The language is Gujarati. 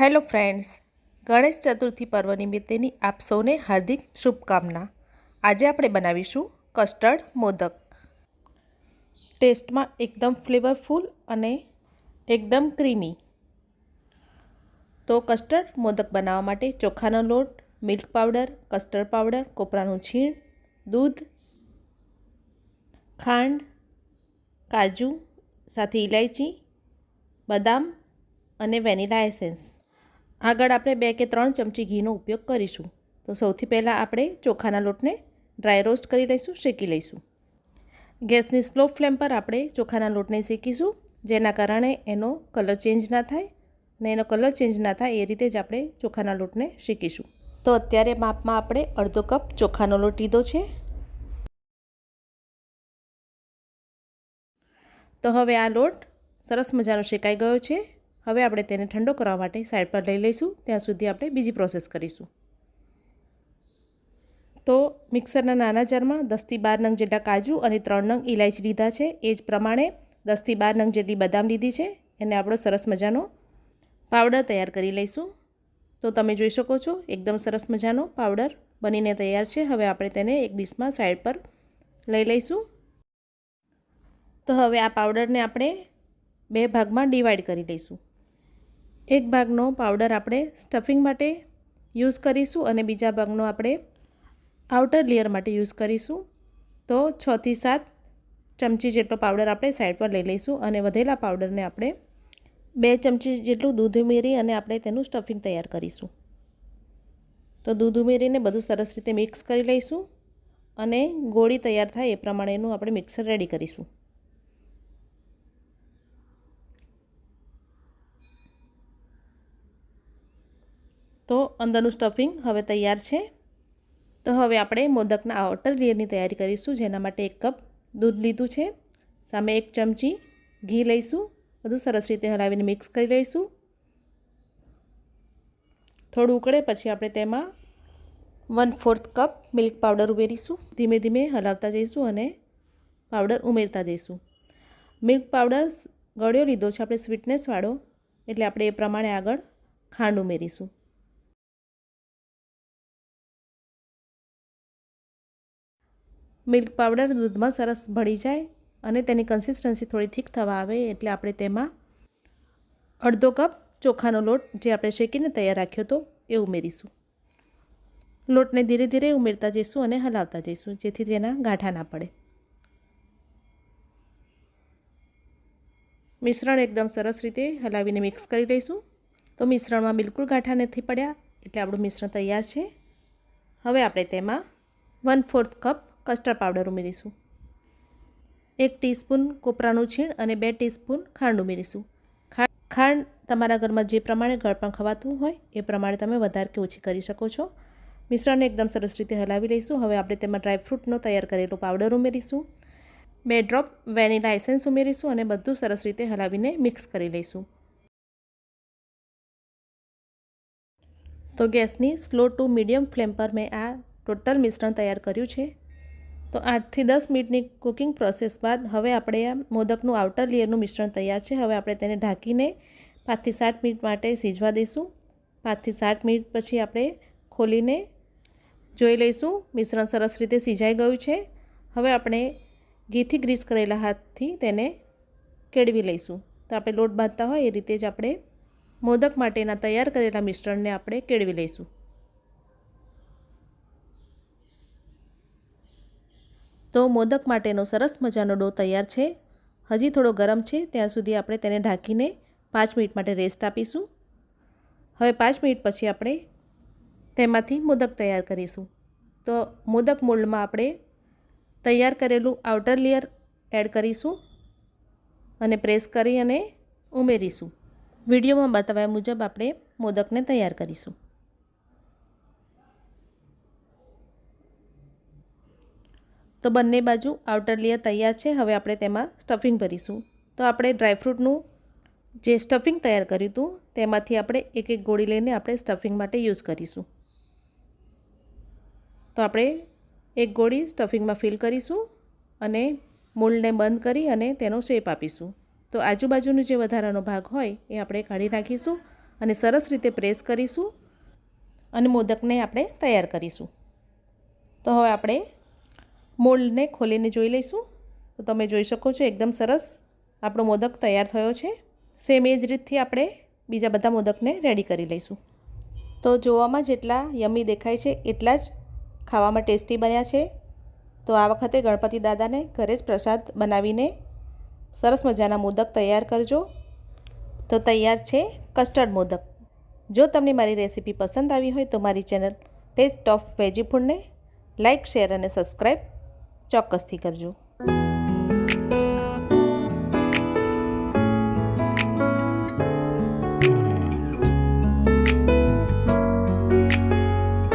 હેલો ફ્રેન્ડ્સ, ગણેશ ચતુર્થી પર્વ નિમિત્તેની આપ સૌને હાર્દિક શુભકામના. આજે આપણે બનાવીશું કસ્ટર્ડ મોદક. ટેસ્ટમાં એકદમ ફ્લેવરફુલ અને એકદમ ક્રીમી. તો કસ્ટર્ડ મોદક બનાવવા માટે ચોખાનો લોટ, મિલ્ક પાવડર, કસ્ટર્ડ પાવડર, કોપરાનું છીણ, દૂધ, ખાંડ, કાજુ, સાથે ઇલાયચી બદામ અને વેનીલા એસેન્સ. આગળ આપણે બે કે ત્રણ ચમચી ઘીનો ઉપયોગ કરીશું. તો સૌથી પહેલાં આપણે ચોખાના લોટને ડ્રાય રોસ્ટ કરી લઈશું, શેકી લઈશું. ગેસની સ્લો ફ્લેમ પર આપણે ચોખાના લોટને શેકીશું, જેના કારણે એનો કલર ચેન્જ ના થાય ને એનો કલર ચેન્જ ના થાય એ રીતે જ આપણે ચોખાના લોટને શેકીશું. તો અત્યારે માપમાં આપણે અડધો કપ ચોખાનો લોટ લીધો છે. તો હવે આ લોટ સરસ મજાનો શેકાઈ ગયો છે. હવે આપણે તેને ઠંડો કરવા માટે સાઈડ પર લઈ લઈશું. ત્યાં સુધી આપણે બીજી પ્રોસેસ કરીશું. તો મિક્સરના નાના જારમાં દસથી બાર નંગ જેટલા કાજુ અને ત્રણ નંગ ઇલાયચી લીધા છે. એ જ પ્રમાણે દસથી બાર નંગ જેટલી બદામ લીધી છે. એને આપણો સરસ મજાનો પાવડર તૈયાર કરી લઈશું. તો તમે જોઈ શકો છો, એકદમ સરસ મજાનો પાવડર બનીને તૈયાર છે. હવે આપણે તેને એક ડીશમાં સાઈડ પર લઈ લઈશું. તો હવે આ પાવડરને આપણે બે ભાગમાં ડિવાઈડ કરી લઈશું. એક ભાગનો પાવડર આપણે સ્ટફિંગ માટે યુઝ કરીશું અને બીજા ભાગનો આપણે આઉટર લેયર માટે યુઝ કરીશું. તો છથી સાત ચમચી જેટલો પાવડર આપણે સાઈડ પર લઈ લઈશું અને વધેલા પાવડરને આપણે બે ચમચી જેટલું દૂધ ઉમેરી અને આપણે તેનું સ્ટફિંગ તૈયાર કરીશું. તો દૂધ ઉમેરીને બધું સરસ રીતે મિક્સ કરી લઈશું અને ગોળી તૈયાર થાય એ પ્રમાણેનું આપણે મિક્સર રેડી કરીશું. તો અંદરનું સ્ટફિંગ હવે તૈયાર છે. તો હવે આપણે મોદકના આઉટર લેયરની તૈયારી કરીશું, જેના માટે એક કપ દૂધ લીધું છે. સામે એક ચમચી ઘી લઈશું, બધું સરસ રીતે હલાવીને મિક્સ કરી લઈશું. થોડું ઉકળે પછી આપણે તેમાં one fourth cup milk powder ઉમેરીશું. ધીમે ધીમે હલાવતા જઈશું અને પાવડર ઉમેરતા જઈશું. મિલ્ક પાવડર ગળ્યો લીધો છે, આપણે સ્વીટનેસવાળો એટલે આપણે એ પ્રમાણે આગળ ખાંડ ઉમેરીશું. મિલ્ક પાવડર દૂધમાં સરસ ભળી જાય અને તેની કન્સિસ્ટન્સી થોડી થીક થવા આવે એટલે આપણે તેમાં અડધો કપ ચોખાનો લોટ જે આપણે શેકીને તૈયાર રાખ્યો હતો એ ઉમેરીશું. લોટને ધીરે ધીરે ઉમેરતા જઈશું અને હલાવતા જઈશું જેથી તેના ગાંઠા ના પડે. મિશ્રણ એકદમ સરસ રીતે હલાવીને મિક્સ કરી લઈશું. તો મિશ્રણમાં બિલકુલ ગાંઠા નથી પડ્યા એટલે આપણું મિશ્રણ તૈયાર છે. હવે આપણે તેમાં one fourth cup custard powder ઉમેરીશું. એક ટીસ્પૂન કોપરાનું છીણ અને બે ટીસ્પૂન ખાંડ ઉમેરીશું. ખાંડ તમારા ઘરમાં જે પ્રમાણે ગળપણ ખવાતું હોય, એ પ્રમાણે તમે વધારે કે ઓછી કરી શકો છો. મિશ્રણને એકદમ સરસ રીતે હલાવી લઈશું. હવે આપણે તેમાં ડ્રાયફ્રૂટનો તૈયાર કરેલો પાવડર ઉમેરીશું. બે ડ્રોપ વેનીલા એસેન્સ ઉમેરીશું અને બધું સરસ રીતે હલાવીને મિક્સ કરી લઈશું. તો ગેસની સ્લો ટુ મીડિયમ ફ્લેમ પર મેં આ ટોટલ મિશ્રણ તૈયાર કર્યું છે. તો આઠથી દસ મિનિટની કુકિંગ પ્રોસેસ બાદ હવે આપણે આ મોદકનું આઉટર લેયરનું મિશ્રણ તૈયાર છે. હવે આપણે તેને ઢાંકીને પાંચથી સાત મિનિટ માટે સીજવા દઈશું. પાંચથી સાત મિનિટ પછી આપણે ખોલીને જોઈ લઈશું. મિશ્રણ સરસ રીતે સિજાઈ ગયું છે. હવે આપણે ઘીથી ગ્રીસ કરેલા હાથથી તેને કેળવી લઈશું. તો આપણે લોટ બાંધતા હોય એ રીતે જ આપણે મોદક માટેના તૈયાર કરેલા મિશ્રણને આપણે કેળવી લઈશું. તો મોદક માટેનો સરસ મજાનો ડો તૈયાર છે. હજી થોડો ગરમ છે, ત્યાં સુધી આપણે તેને ઢાંકીને પાંચ મિનિટ માટે રેસ્ટ આપીશું. હવે પાંચ મિનિટ પછી આપણે તેમાંથી મોદક તૈયાર કરીશું. તો મોદક મોલ્ડમાં આપણે તૈયાર કરેલું આઉટર લેયર એડ કરીશું અને પ્રેસ કરી અને ઉમેરીશું. વિડીયોમાં બતાવ્યા મુજબ આપણે મોદકને તૈયાર કરીશું. તો બંને બાજુ આઉટર લેયર તૈયાર છે. હવે આપણે તેમાં સ્ટફિંગ ભરીશું. તો આપણે ડ્રાયફ્રૂટનું જે સ્ટફિંગ તૈયાર કર્યું હતું, તેમાંથી આપણે એક એક ગોળી લઈને આપણે સ્ટફિંગ માટે યુઝ કરીશું. તો આપણે એક ગોળી સ્ટફિંગમાં ફિલ કરીશું અને મૂળને બંધ કરી અને તેનો શેપ આપીશું. તો આજુબાજુનો જે વધારાનો ભાગ હોય, એ આપણે કાઢી નાખીશું અને સરસ રીતે પ્રેસ કરીશું અને મોદકને આપણે તૈયાર કરીશું. તો હવે આપણે મોલ્ડને ખોલીને જોઈ લઈશું. તો તમે જોઈ શકો છો, એકદમ સરસ આપણો મોદક તૈયાર થયો છે. સેમ એ જ રીતથી આપણે બીજા બધા મોદકને રેડી કરી લઈશું. તો જોવામાં જેટલા યમી દેખાય છે, એટલા જ ખાવામાં ટેસ્ટી બન્યા છે. તો આ વખતે ગણપતિ દાદાને ઘરે જ પ્રસાદ બનાવીને સરસ મજાના મોદક તૈયાર કરજો. તો તૈયાર છે કસ્ટર્ડ મોદક. જો તમને મારી રેસીપી પસંદ આવી હોય તો મારી ચેનલ ટેસ્ટ ઓફ વેજી ફૂડને લાઇક શેર અને સબસ્ક્રાઈબ ચોક્કસથી કરજો.